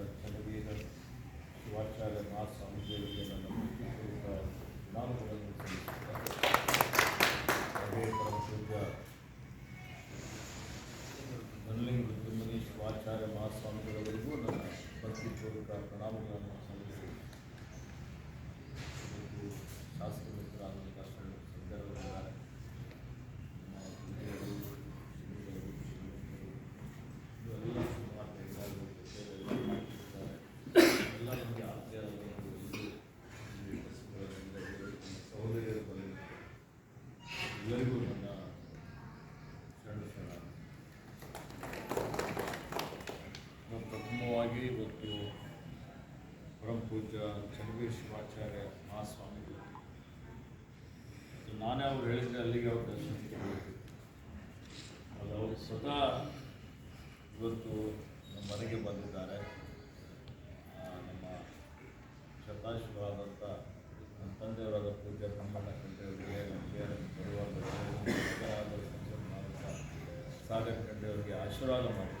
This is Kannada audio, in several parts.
ಚನ್ನವೀರ ಶಿವಾಚಾರ್ಯ ಮಹಾಸ್ವಾಮೀಜಿಯವರಿಗೆ ನನ್ನ ಭಕ್ತಿಪೂರ್ವಕ ಪ್ರಣಾಮಗಳನ್ನು ಸಲ್ಲಿಸುತ್ತೇನೆ ಹಾಗೆ ಪರಮಪೂಜ್ಯ ಧನಲಿಂಗ ರುದ್ರಮುನಿ ಶಿವಾಚಾರ್ಯ ಮಹಾಸ್ವಾಮಿಗಳವರಿಗೂ ನನ್ನ ಭಕ್ತಿಪೂರ್ವಕ ಪ್ರಣಾಮಗಳನ್ನು ಪ್ರಥಮವಾಗಿ ಇವತ್ತು ಪೂಜ್ಯ ಚನ್ನವೀರ ಶಿವಾಚಾರ್ಯ ಮಹಾಸ್ವಾಮಿಗಳು. ನಾನೇ ಅವ್ರು ಹೇಳಿದ್ರೆ ಅಲ್ಲಿಗೆ ಅವ್ರ ಹೋಗ್ಬೇಕು ಅದು ಅವರು ಸ್ವತಃ ಇವತ್ತು ನಮ್ಮ ಮನೆಗೆ ಬಂದಿದ್ದಾರೆ. ನಮ್ಮ ಶತಾಶಿವಾದಂಥ ನಮ್ಮ ತಂದೆಯವರಾದ ಪೂಜ್ಯ ಬ್ರಹ್ಮಣ್ಣ ಕಂಡೆಯವರಿಗೆ ನಮಗೆ ಬರುವಾಗ ಸಾಗರ್ ಕಂಡೆಯವರಿಗೆ ಆಶೀರ್ವಾದ ಮಾಡಿದ್ದಾರೆ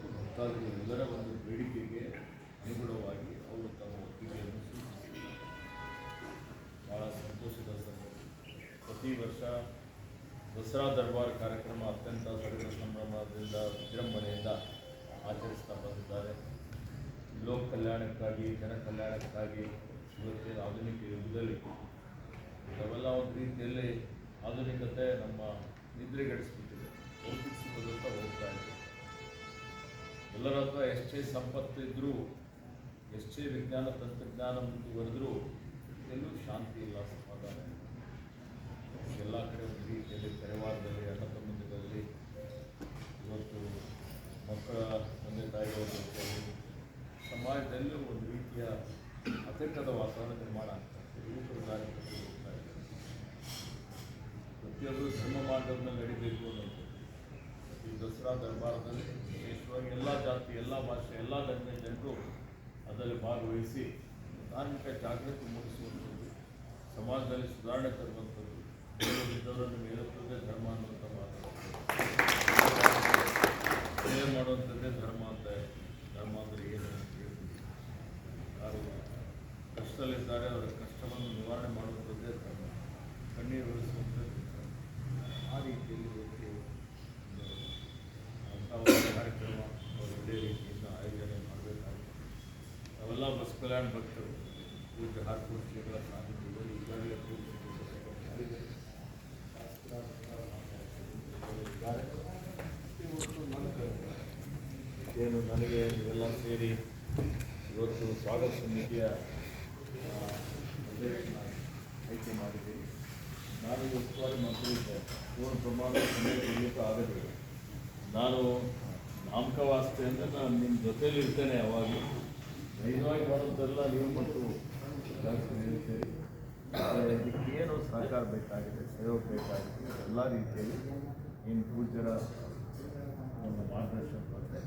ಭಕ್ತಾದಿಗಳು ಎಲ್ಲರ ಒಂದು ಬೇಡಿಕೆಗೆ ಅನುಗುಣವಾಗಿ ಅವರು ತಮ್ಮ ಒಪ್ಪಿಗೆಯನ್ನು ಸೂಚಿಸಿದರು. ಭಾಳ ಸಂತೋಷದ ಪ್ರತಿ ವರ್ಷ ದಸರಾ ದರ್ಬಾರ್ ಕಾರ್ಯಕ್ರಮ ಅತ್ಯಂತ ಸಡಗರ ಸಂಭ್ರಮದಿಂದ, ವಿಜೃಂಭಣೆಯಿಂದ ಆಚರಿಸ್ತಾ ಬಂದಿದ್ದಾರೆ. ಲೋಕ ಕಲ್ಯಾಣಕ್ಕಾಗಿ, ಜನ ಕಲ್ಯಾಣಕ್ಕಾಗಿ ಇವತ್ತಿನ ಆಧುನಿಕ ಯುಗದಲ್ಲಿ ಇವೆಲ್ಲ ಒಂದು ರೀತಿಯಲ್ಲಿ ಆಧುನಿಕತೆ ನಮ್ಮ ನಿದ್ರೆಗೆಡಿಸ್ಬಿಟ್ಟಿದೆ ಎಲ್ಲರ ಹತ್ರ ಎಷ್ಟೇ ಸಂಪತ್ತು ಇದ್ದರೂ ಎಷ್ಟೇ ವಿಜ್ಞಾನ ತಂತ್ರಜ್ಞಾನ ಮುಂದುವರೆದರೂ ಎಲ್ಲೂ ಶಾಂತಿ ಇಲ್ಲ ಸಮಾಧಾನ. ಎಲ್ಲ ಕಡೆ ರೀತಿಯಲ್ಲಿ ಪರಿವಾರದಲ್ಲಿ ಅಣ್ಣ ತಮ್ಮಂದಿರಲ್ಲಿ ಇವತ್ತು ಮಕ್ಕಳ, ತಂದೆ ತಾಯಿಗಳ ಜೊತೆಯಲ್ಲಿ ಸಮಾಜದಲ್ಲೂ ಒಂದು ರೀತಿಯ ಅತಂಕದ ವಾತಾವರಣ ನಿರ್ಮಾಣ ಆಗ್ತಾ ಇದೆ. ಯುವಕರು ದಾರಿ ತಪ್ಪಿ ಹೋಗ್ತಾ ಇದ್ದಾರೆ ಪ್ರತಿಯೊಬ್ಬರು ಧರ್ಮ ಮಾರ್ಗದಲ್ಲಿ ನಡೀಬೇಕು ಅನ್ನೋದು. ಈ ದಸರಾ ದರ್ಬಾರದಲ್ಲಿ ಎಲ್ಲ ಜಾತಿ, ಎಲ್ಲ ಭಾಷೆ, ಎಲ್ಲ ಧರ್ಮದ ಜನರು ಅದರಲ್ಲಿ ಭಾಗವಹಿಸಿ ಧಾರ್ಮಿಕ ಜಾಗೃತಿ ಮೂಡಿಸುವಂಥದ್ದು, ಸಮಾಜದಲ್ಲಿ ಸುಧಾರಣೆ ತರುವಂಥದ್ದು ಇದ್ದವರನ್ನು ಮೇಲೆ ಧರ್ಮ ಅನ್ನುವಂಥ ಮಾತು ಸೇವೆ ಮಾಡುವಂಥದ್ದೇ ಧರ್ಮ ಅಂತ ಅಂದರೆ ಏನು ಅಂತ ಹೇಳ್ತೀವಿ ಯಾರು ಕಷ್ಟದಲ್ಲಿದ್ದಾರೆ ಅವರ ಕಷ್ಟವನ್ನು ನಿವಾರಣೆ ಮಾಡುವಂಥದ್ದೇ ಧರ್ಮ ಕಣ್ಣೀರು ಉಳಿಸುವಂಥದ್ದು ಧರ್ಮ ಆ ರೀತಿಯಲ್ಲಿ ಇವತ್ತು ಒಂದು ಅಂಥ ಒಂದು ಕಾರ್ಯಕ್ರಮ ಅವರು ಇದೇ ರೀತಿಯಿಂದ ಆಯೋಜನೆ ಮಾಡಬೇಕಾಗಿದೆ ನಾವೆಲ್ಲ ಬಸ್ ಕಲ್ಯಾಣ ಭಕ್ತರು ಪೂಜ್ಯ ಹಾರ್ಪೂರ್ ಶ್ರೀಗಳ ಸಾನ್ನಿಧ್ಯದಲ್ಲಿ ಈಗಾಗಲೇ. ಏನು ನನಗೆ ಇವೆಲ್ಲ ಸೇರಿ ಇವತ್ತು ಸ್ವಾಗತ ಸಮಿತಿಯ ಆಯ್ಕೆ ಮಾಡಿದ್ದೀನಿ ನಾನು ಈ ಉಸ್ತುವಾರಿ ಮಂತ್ರಿ ಇದ್ದೆ ಪೂರ್ಣ ಪ್ರಮಾಣದ ಸಮಯ ಆಗಬೇಕು ನಾನು ನಾನು ನಾಮಕವಾಸ್ತೆ ಅಂದರೆ ನಾನು ನಿಮ್ಮ ಜೊತೆಲಿ ಇರ್ತೇನೆ ಯಾವಾಗಲೂ. ಧೈರ್ಯವಾಗಿ ಮಾಡೋದೆಲ್ಲ ನೀವು ಮತ್ತು ಆದರೆ ಇದಕ್ಕೇನು ಸಹಕಾರ ಬೇಕಾಗಿದೆ, ಸಹಯೋಗ ಬೇಕಾಗಿದೆ, ಎಲ್ಲ ರೀತಿಯಲ್ಲಿ ಏನು ಪೂಜ್ಯರ ಒಂದು ಮಾರ್ಗದರ್ಶನ ಬಂದರೆ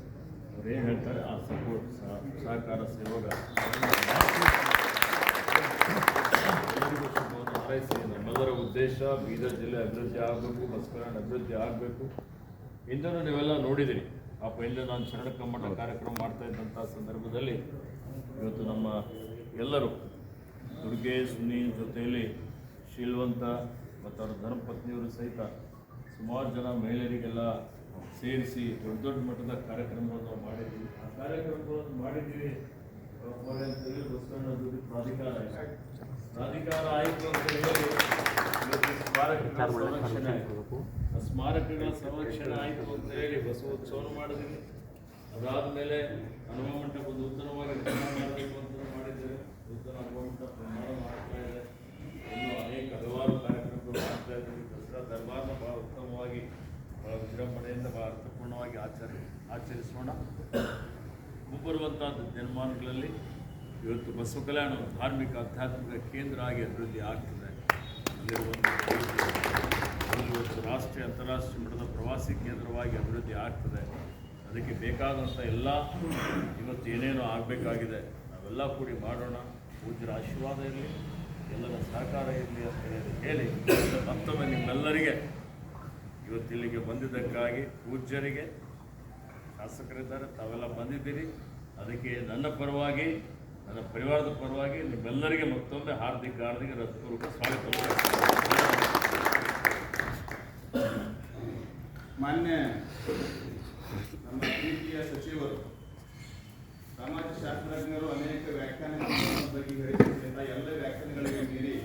ಅವ್ರು ಏನು ಹೇಳ್ತಾರೆ? ಆ ಸಪೋರ್ಟ್ ಸಹಕಾರ, ಸಹಯೋಗ. ನಮ್ಮೆಲ್ಲರ ಉದ್ದೇಶ ಬೀದರ್ ಜಿಲ್ಲೆ ಅಭಿವೃದ್ಧಿ ಆಗಬೇಕು ಬಸ್ ಕಲ್ಯಾಣ ಅಭಿವೃದ್ಧಿ ಆಗಬೇಕು. ಇಂದನೂ ನೀವೆಲ್ಲ ನೋಡಿದಿರಿ. ಆ ಇಂದು ನಾನು ಶರಣ ಕಮ್ಮಟ ಕಾರ್ಯಕ್ರಮ ಮಾಡ್ತಾ ಇದ್ದಂಥ ಸಂದರ್ಭದಲ್ಲಿ ಇವತ್ತು ನಮ್ಮ ಎಲ್ಲರೂ ದುರ್ಗೇ ಸುನಿ ಜೊತೆಯಲ್ಲಿ ಶೀಲ್ವಂತ ಮತ್ತು ಅವರ ಧರ್ಮಪತ್ನಿಯವರು ಸಹಿತ ಸುಮಾರು ಜನ ಮಹಿಳೆಯರಿಗೆಲ್ಲ ಸೇರಿಸಿ ದೊಡ್ಡ ದೊಡ್ಡ ಮಟ್ಟದ ಕಾರ್ಯಕ್ರಮವನ್ನು ಮಾಡಿದ್ವಿ ಮಾಡಿದ್ದೀವಿ ಆ ಕಾರ್ಯಕ್ರಮಗಳನ್ನು ಮಾಡಿದ್ದೀವಿ ಪ್ರಾಧಿಕಾರ. ಪ್ರಾಧಿಕಾರ ಆಯಿತು ಅಂತ ಹೇಳಿ ಸಂರಕ್ಷಣೆ ಆಯ್ತು. ಸ್ಮಾರಕಗಳ ಸಂರಕ್ಷಣೆ ಆಯಿತು ಅಂತ ಹೇಳಿ ಬಸವೋತ್ಸವವನ್ನು ಮಾಡಿದ್ವಿ ಅದಾದಮೇಲೆ ಹನುಮ ಮಂಟಪ ನೂತನವಾಗಿ ನಿರ್ಮಾಣ ಮಾಡಬೇಕು ಅಂತ ಮಾಡಿದ್ದೇವೆ ನೂತನ ಹನುಮ ಮಂಟಪ ನಿರ್ಮಾಣ ಮಾಡ್ತಾ ಇದೆ ಇನ್ನೂ ಅನೇಕ ಹಲವಾರು ಕಾರ್ಯಕ್ರಮಗಳು ಮಾಡ್ತಾ ಇದ್ದೀವಿ ದಸರಾ ದರ್ಬಾರ್ನ ಭಾಳ ಉತ್ತಮವಾಗಿ ಬಹಳ ವಿಜೃಂಭಣೆಯಿಂದ ಬಹಳ ಅರ್ಥಪೂರ್ಣವಾಗಿ ಆಚರ, ಆಚರಿಸೋಣ. ಮುಂಬರುವಂಥ ದಿನಮಾನಗಳಲ್ಲಿ ಇವತ್ತು ಬಸವ ಕಲ್ಯಾಣ ಧಾರ್ಮಿಕ, ಆಧ್ಯಾತ್ಮಿಕ ಕೇಂದ್ರ ಆಗಿ ಅಭಿವೃದ್ಧಿ ಆಗ್ತದೆ ಇವತ್ತು ರಾಷ್ಟ್ರೀಯ, ಅಂತಾರಾಷ್ಟ್ರೀಯ ಮಟ್ಟದ ಪ್ರವಾಸಿ ಕೇಂದ್ರವಾಗಿ ಅಭಿವೃದ್ಧಿ ಆಗ್ತದೆ. ಅದಕ್ಕೆ ಬೇಕಾದಂಥ ಎಲ್ಲ ಇವತ್ತು ಏನೇನು ಆಗಬೇಕಾಗಿದೆ ನಾವೆಲ್ಲ ಕೂಡಿ ಮಾಡೋಣ. ಪೂಜ್ಯರ ಆಶೀರ್ವಾದ ಇರಲಿ, ಎಲ್ಲರ ಸಹಕಾರ ಇರಲಿ ಅಂತ ಹೇಳಿ ಮತ್ತೊಮ್ಮೆ ನಿಮ್ಮೆಲ್ಲರಿಗೆ ಇವತ್ತಿಲ್ಲಿಗೆ ಬಂದಿದ್ದಕ್ಕಾಗಿ ಪೂಜ್ಯರಿಗೆ ಶಾಸಕರಿದ್ದಾರೆ ತಾವೆಲ್ಲ ಬಂದಿದ್ದೀರಿ. ಅದಕ್ಕೆ ನನ್ನ ಪರವಾಗಿ, ನನ್ನ ಪರಿವಾರದ ಪರವಾಗಿ ನಿಮ್ಮೆಲ್ಲರಿಗೆ ಮತ್ತೊಮ್ಮೆ ಹಾರ್ದಿಕ ಹಾರ್ದಿಕ ರಥಪೂರ್ವಕ ಸ್ವಾಗತ. ಮಾನ್ಯ ನಮ್ಮ ಪ್ರೀತಿಯ ಸಚಿವರು, ಸಮಾಜ ಶಾಸ್ತ್ರಜ್ಞರು ಅನೇಕ ವ್ಯಾಖ್ಯಾನಗಳ ಬಗ್ಗೆ ಹೇಳಿದ ಎಲ್ಲ ವ್ಯಾಖ್ಯಾನಗಳಿಗೆ ಮೀರಿ